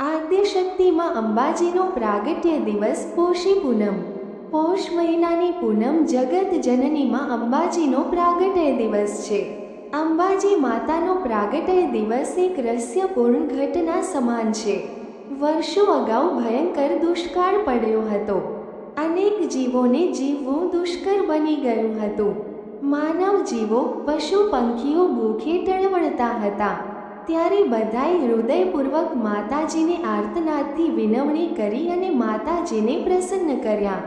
આદ્યશક્તિમાં અંબાજીનો પ્રાગટ્ય દિવસ પોષી પૂનમ. પોષ મહિનાની પૂનમ જગત જનનીમાં અંબાજીનો પ્રાગટ્ય દિવસ છે. અંબાજી માતાનો પ્રાગટ્ય દિવસ એક રહસ્યપૂર્ણ ઘટના સમાન છે. વર્ષો અગાઉ ભયંકર દુષ્કાળ પડ્યો હતો. અનેક જીવોને જીવવું દુષ્કર બની ગયું હતું. માનવ જીવો, પશુ પંખીઓ ભૂખે ટળવળતા હતા. ત્યારે બધાએ હૃદયપૂર્વક માતાજીને આર્તનાદથી વિનવણી કરી અને માતાજીને પ્રસન્ન કર્યા.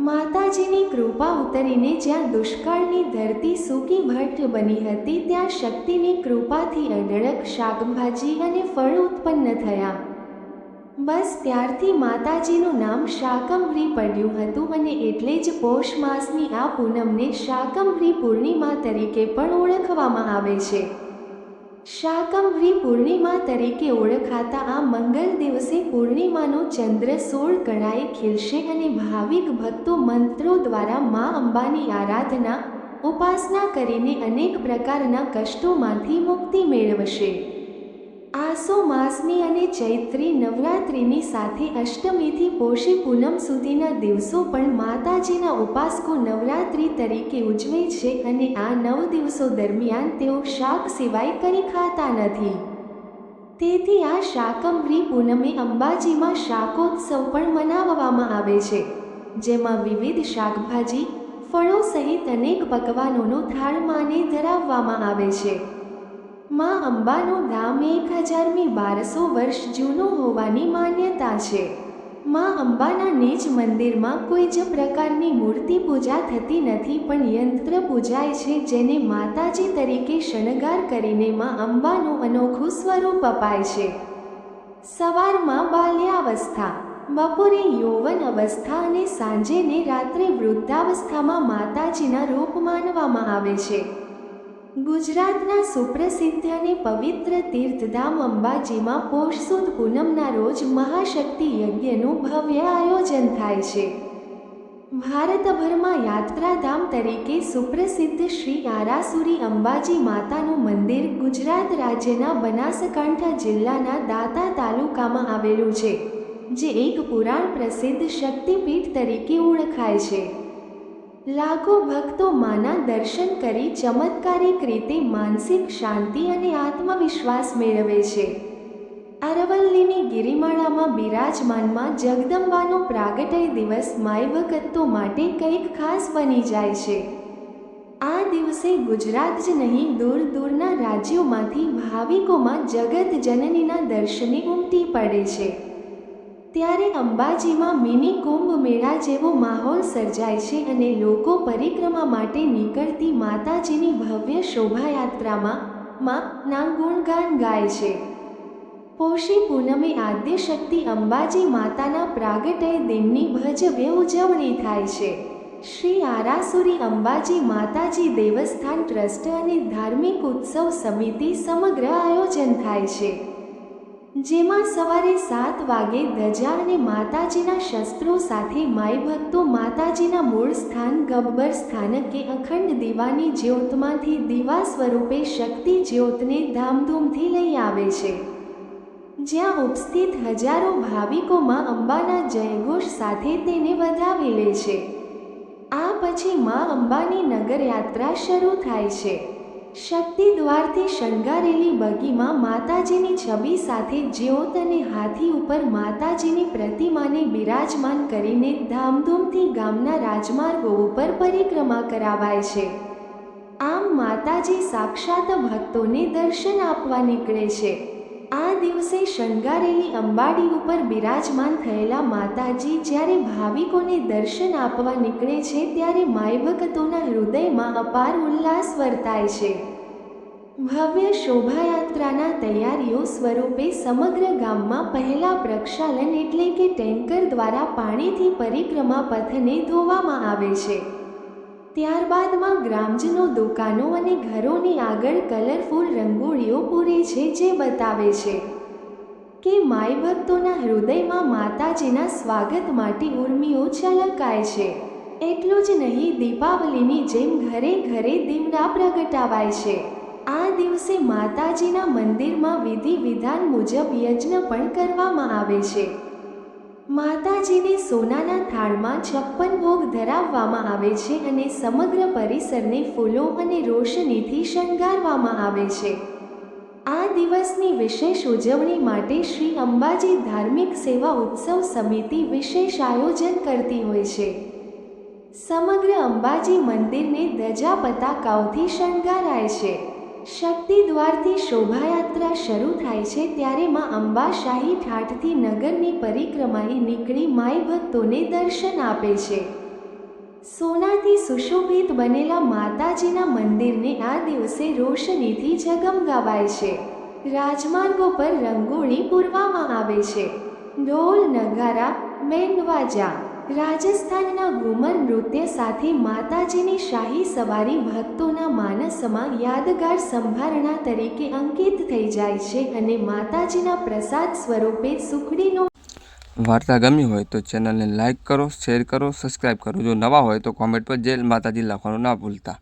માતાજીની કૃપા ઉતરીને જ્યાં દુષ્કાળની ધરતી સૂકી ભટ્ટ બની હતી, ત્યાં શક્તિની કૃપાથી અઢળક શાકભાજી અને ફળ ઉત્પન્ન થયા. બસ ત્યારથી માતાજીનું નામ શાકંભરી પડ્યું હતું અને એટલે જ પોષ માસની આ પૂનમને શાકંભરી પૂર્ણિમા તરીકે પણ ઓળખવામાં આવે છે. શાકંભરી પૂર્ણિમા તરીકે ઓળખાતા આ મંગલ દિવસે પૂર્ણિમાનો ચંદ્ર સોળ કળાએ ખીલશે અને ભાવિક ભક્તો મંત્રો દ્વારા મા અંબાની આરાધના, ઉપાસના કરીને અનેક પ્રકારના કષ્ટોમાંથી મુક્તિ મેળવશે. આસો માસની અને ચૈત્રી નવરાત્રિની સાથે અષ્ટમીથી પોષી પૂનમ સુધીના દિવસો પણ માતાજીના ઉપાસકો નવરાત્રિ તરીકે ઉજવે છે અને આ નવ દિવસો દરમિયાન તેઓ શાક સિવાય કંઈ ખાતા નથી. તેથી આ શાકંભરી પૂનમે અંબાજીમાં શાકોત્સવ પણ મનાવવામાં આવે છે, જેમાં વિવિધ શાકભાજી, ફળો સહિત અનેક પકવાનોનો થાળ માને ધરાવવામાં આવે છે. માં અંબાનું ધામ એક હજારમી બારસો વર્ષ જૂનું હોવાની માન્યતા છે. માં અંબાના નિજ મંદિરમાં કોઈ જ પ્રકારની મૂર્તિ પૂજા થતી નથી, પણ યંત્ર પૂજાય છે જેને માતાજી તરીકે શણગાર કરીને માં અંબાનું અનોખું સ્વરૂપ અપાય છે. સવારમાં બાલ્યાવસ્થા, બપોરે યૌવન અવસ્થા અને સાંજે ને રાત્રે વૃદ્ધાવસ્થામાં માતાજીના રૂપ માનવામાં આવે છે. ગુજરાતના સુપ્રસિદ્ધ અને પવિત્ર તીર્થધામ અંબાજીમાં પોષ સુદ પૂનમના રોજ મહાશક્તિ યજ્ઞનું ભવ્ય આયોજન થાય છે. ભારતભરમાં યાત્રાધામ તરીકે સુપ્રસિદ્ધ શ્રી આરાસુરી અંબાજી માતાનું મંદિર ગુજરાત રાજ્યના બનાસકાંઠા જિલ્લાના દાતા તાલુકામાં આવેલું છે, જે એક પુરાણ પ્રસિદ્ધ શક્તિપીઠ તરીકે ઓળખાય છે. લાખો ભક્તો માના દર્શન કરી ચમત્કારિક રીતે માનસિક શાંતિ અને આત્મવિશ્વાસ મેળવે છે. અરવલ્લીની ગિરિમાળામાં બિરાજમાનમાં જગદંબાનો પ્રાગટય દિવસ માય ભક્તો માટે કંઈક ખાસ બની જાય છે. આ દિવસે ગુજરાત જ નહીં, દૂર દૂરના રાજ્યોમાંથી ભાવિકોમાં જગત જનનીના દર્શને ઉમટી પડે છે. ત્યારે અંબાજીમાં મિની કુંભ મેળા જેવો માહોલ સર્જાય છે અને લોકો પરિક્રમા માટે નીકળતી માતાજીની ભવ્ય શોભાયાત્રામાં માં ના ગુણગાન ગાય છે. પોષી પૂનમે આદ્ય શક્તિ અંબાજી માતાના પ્રાગટય દિનની ભજવ્ય ઉજવણી થાય છે. શ્રી આરાસુરી અંબાજી માતાજી દેવસ્થાન ટ્રસ્ટ અને ધાર્મિક ઉત્સવ સમિતિ સમગ્ર આયોજન થાય છે. જેમાં સવારે સાત વાગે ધજા અને માતાજીના શસ્ત્રો સાથે માય ભક્તો માતાજીના મૂળ સ્થાન, ગબ્બર સ્થાનકે અખંડ દીવાની જ્યોતમાંથી દીવા સ્વરૂપે શક્તિ જ્યોતને ધામધૂમથી લઈ આવે છે. જ્યાં ઉપસ્થિત હજારો ભાવિકોમાં અંબાના જયઘોષ સાથે તેને વધાવી લે છે. આ પછી મા અંબાની નગરયાત્રા શરૂ થાય છે. શક્તિ દ્વારથી શણગારેલી બગીમાં માતાજીની છબી સાથે જ્યોત અને હાથી ઉપર માતાજીની પ્રતિમાને બિરાજમાન કરીને ધામધૂમથી ગામના રાજમાર્ગો ઉપર પરિક્રમા કરાવાય છે. આમ માતાજી સાક્ષાત ભક્તોને દર્શન આપવા નીકળે છે. આ દિવસે શણગારેલી અંબાડી ઉપર બિરાજમાન થયેલા માતાજી જ્યારે ભાવિકોને દર્શન આપવા નીકળે છે ત્યારે માયભક્તોના હૃદયમાં અપાર ઉલ્લાસ વર્તાય છે. ભવ્ય શોભાયાત્રાના તૈયારીઓ સ્વરૂપે સમગ્ર ગામમાં પહેલા પ્રક્ષાલન એટલે કે ટેન્કર દ્વારા પાણીથી પરિક્રમા પથને ધોવામાં આવે છે. ત્યારબાદમાં ગ્રામજનો દુકાનો અને ઘરોની આગળ કલરફુલ રંગોળીઓ પૂરે છે જે બતાવે છે. કે માય ભક્તોના હૃદયમાં માતાજીના સ્વાગત માટે ઉર્મિઓ છલકાય છે. એટલું જ નહીં, દીપાવલીની જેમ ઘરે ઘરે દીવડા પ્રગટાવાય છે. આ દિવસે માતાજીના મંદિરમાં વિધિ વિધાન મુજબ યજ્ઞ પણ કરવામાં આવે છે. માતાજીને સોનાના થાળમાં છપ્પન ભોગ ધરાવવામાં આવે છે અને સમગ્ર પરિસરને ફૂલો અને રોશનીથી શણગારવામાં આવે છે. આ દિવસની વિશેષ ઉજવણી માટે શ્રી અંબાજી ધાર્મિક સેવા ઉત્સવ સમિતિ વિશેષ આયોજન કરતી હોય છે. સમગ્ર અંબાજી મંદિરને ધજા પતાકાઓથી શણગારાય છે. શક્તિ દ્વારથી શોભાયાત્રા શરૂ થાય છે ત્યારે માં અંબા શાહી ઠાઠથી નગરની પરિક્રમાએ નીકળી માઈ ભક્તોને દર્શન આપે છે. સોનાથી સુશોભિત બનેલા માતાજીના મંદિરને આ દિવસે રોશનીથી ઝગમગાવાય છે. રાજમાર્ગો પર રંગોળી પૂરવામાં આવે છે. ઢોલ, નગારા, મેંડવાજા, રાજસ્થાનના ઘુમર નૃત્ય સાથે માતાજીની શાહી સવારી ભક્તોના માનસમાં યાદગાર સંભારણા તરીકે અંકિત થઈ જાય છે અને માતાજીના પ્રસાદ સ્વરૂપે સુખડીનો વાર્તા ગમી હોય તો ચેનલને લાઇક કરો, શેર કરો સબસ્ક્રાઈબ કરો. જો નવા હોય તો કોમેન્ટ પર જય માતાજી લખવાનું ના ભૂલતા.